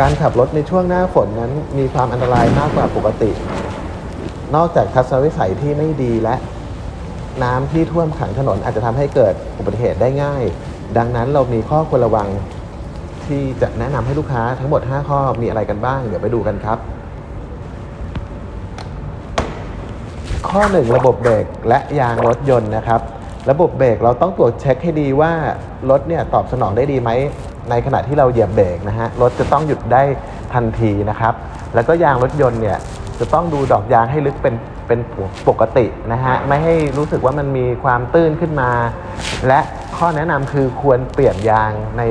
การขับรถในช่วงหน้าฝนนั้นมีความอันตรายมากกว่าปกติ นอกจากทัศนวิสัยที่ไม่ดีและ น้ำที่ท่วมขังถนนอาจจะทำให้เกิดอุบัติเหตุได้ง่าย ดังนั้นเรามีข้อควรระวังที่จะแนะนำให้ลูกค้าทั้งหมด 5 ข้อมีอะไรกันบ้าง เดี๋ยวไปดูกันครับ ข้อ 1 ระบบเบรกและยางรถยนต์นะครับ ระบบเบรกเราต้องตรวจเช็คให้ดีว่ารถเนี่ยตอบสนองได้ดีไหม ในขณะที่เราเหยียบเบรกนะฮะรถจะต้องหยุดได้ทันทีนะครับ แล้วก็ยางรถยนต์เนี่ยจะต้องดูดอกยางให้ลึกเป็นเป็นปกตินะฮะไม่ให้รู้สึกว่ามันมีความตื้นขึ้นมา และข้อแนะนำคือควรเปลี่ยนยางใน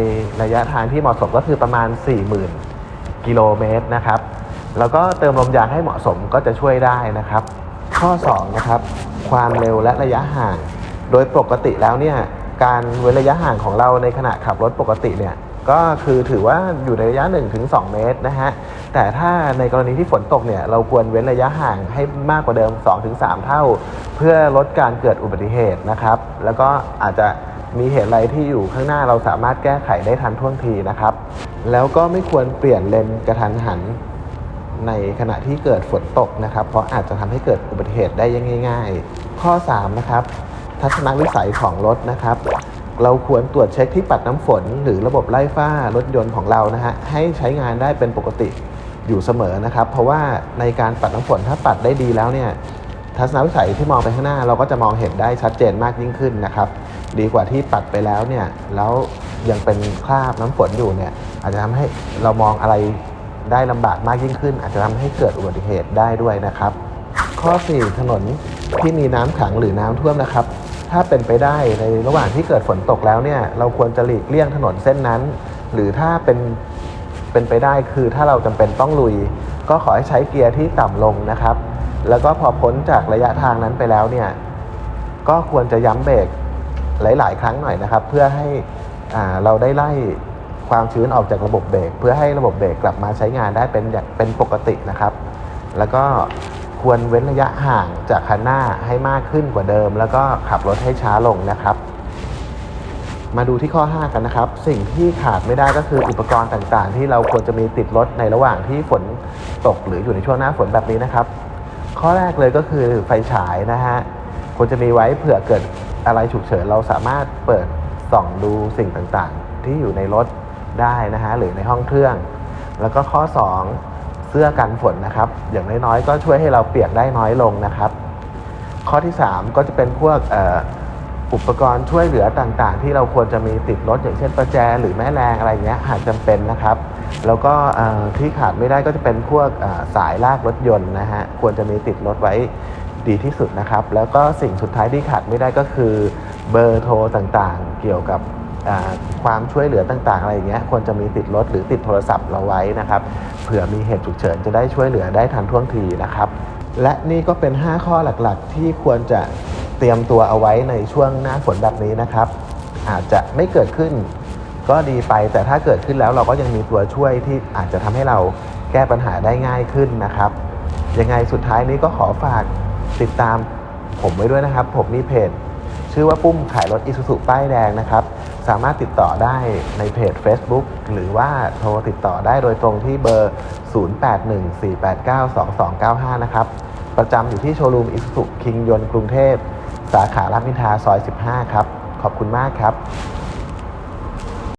ระยะทางที่เหมาะสมก็คือประมาณ 40,000 กิโลเมตรนะครับ แล้วก็เติมลมยางให้เหมาะสมก็จะช่วยได้นะครับ ข้อ2นะครับความเร็วและระยะห่าง โดยปกติแล้วเนี่ย การเว้นระยะห่างของเราในขณะขับรถปกติเนี่ยก็คือถือว่าอยู่ในระยะ 1-2 เมตรนะฮะ แต่ถ้าในกรณีที่ฝนตกเนี่ยเราควรเว้นระยะห่างให้มากกว่าเดิม 2-3 เท่า เพื่อลดการเกิดอุบัติเหตุนะครับ แล้วก็อาจจะมีเหตุอะไรที่อยู่ข้างหน้าเราสามารถแก้ไขได้ทันท่วงทีนะครับ แล้วก็ไม่ควรเปลี่ยนเลนกระทันหันในขณะที่เกิดฝนตกนะครับ เพราะอาจจะทำให้เกิดอุบัติเหตุได้ง่าย ๆ ข้อ 3 นะครับ ทัศนวิสัยของรถนะครับ เราควรตรวจเช็คที่ปัดน้ำฝน หรือระบบไล่ฝ้ารถยนต์ของเรานะฮะให้ใช้งานได้เป็นปกติอยู่เสมอนะครับ เพราะว่าในการปัดน้ำฝนถ้าปัดได้ดีแล้วเนี่ยทัศนวิสัยที่มองไปข้างหน้า เราก็จะมองเห็นได้ชัดเจนมากยิ่งขึ้นนะครับ ดีกว่าที่ปัดไปแล้วเนี่ยแล้วยังเป็นคราบน้ำฝนอยู่เนี่ยอาจจะทำให้เรามองอะไรได้ลำบากมากยิ่งขึ้น อาจจะทำให้เกิดอุบัติเหตุได้ด้วยนะครับ ข้อ 4 ถนนที่มีน้ำขังหรือน้ำท่วมนะครับ ถ้าเป็นไปได้ในระหว่างที่เกิดฝนตกแล้วเนี่ยเราควรจะหลีกเลี่ยงถนนเส้นนั้น หรือถ้าเป็นเป็นไปได้คือถ้าเราจำเป็นต้องลุย ก็ขอให้ใช้เกียร์ที่ต่ำลงนะครับ แล้วก็พอพ้นจากระยะทางนั้นไปแล้วเนี่ยก็ควรจะย้ำเบรกหลาย ๆ ครั้งหน่อยนะครับ เพื่อให้อ่าเราได้ไล่ความชื้นออกจากระบบเบรกเพื่อให้ระบบเบรกกลับมาใช้งานได้เป็นอย่างเป็นปกตินะครับ แล้วก็ ควรเว้นระยะห่างจากคันหน้าให้มากขึ้นกว่าเดิม แล้วก็ขับรถให้ช้าลงนะครับ มาดูที่ข้อ 5 กันนะครับ สิ่งที่ขาดไม่ได้ก็คืออุปกรณ์ต่างๆ ที่เราควรจะมีติดรถในระหว่างที่ฝนตกหรืออยู่ในช่วงหน้าฝนแบบนี้นะครับ ข้อแรกเลยก็คือไฟฉายนะฮะควรจะมีไว้เผื่อเกิดอะไรฉุกเฉินเราสามารถเปิดส่องดูสิ่งต่างๆ ที่อยู่ในรถได้นะฮะหรือในห้องเครื่อง แล้วก็ข้อ 2 เสื้อกันฝนนะครับ อย่างน้อยๆก็ช่วยให้เราเปียกได้น้อยลงนะครับ ข้อที่ 3 ก็จะเป็นพวกอ,อุปกรณ์ช่วยเหลือต่างๆ ที่เราควรจะมีติดรถอย่างเช่นประแจ หรือแม่แรงอะไรเงี้ยหากจำเป็นนะครับ แล้วก็ที่ขาดไม่ได้ก็จะเป็นพวกสายลากรถยนต์นะฮะควรจะมีติดรถไว้ดีที่สุดนะครับ แล้วก็สิ่งสุดท้ายที่ขาดไม่ได้ก็คือเบอร์โทรต่างๆ เกี่ยวกับ ความช่วยเหลือต่างๆ อะไรอย่างเงี้ยควรจะมีติดรถหรือติดโทรศัพท์เราไว้นะครับเผื่อมีเหตุฉุกเฉินจะได้ช่วยเหลือได้ทันท่วงทีนะครับและนี่ก็เป็น 5 ข้อหลักๆ ที่ควรจะเตรียมตัวเอาไว้ในช่วงหน้าฝนแบบนี้นะครับ อาจจะไม่เกิดขึ้นก็ดีไปแต่ถ้าเกิดขึ้นแล้วเราก็ยังมีตัวช่วยที่อาจจะทำให้เราแก้ปัญหาได้ง่ายขึ้นนะครับยังไงสุดท้ายนี้ก็ขอฝากติดตามผมไว้ด้วยนะครับ ผมมีเพจ ชื่อว่าปุ้มขายรถอีซูซูป้ายแดงนะครับ สามารถติดต่อได้ในเพจ Facebook หรือว่าโทรติดต่อได้โดยตรงที่เบอร์ 0814892295 นะครับ ประจำอยู่ที่โชว์รูมอิสุคิงยนต์กรุงเทพ สาขารามอินทาซอย 15 ครับ ขอบคุณมากครับ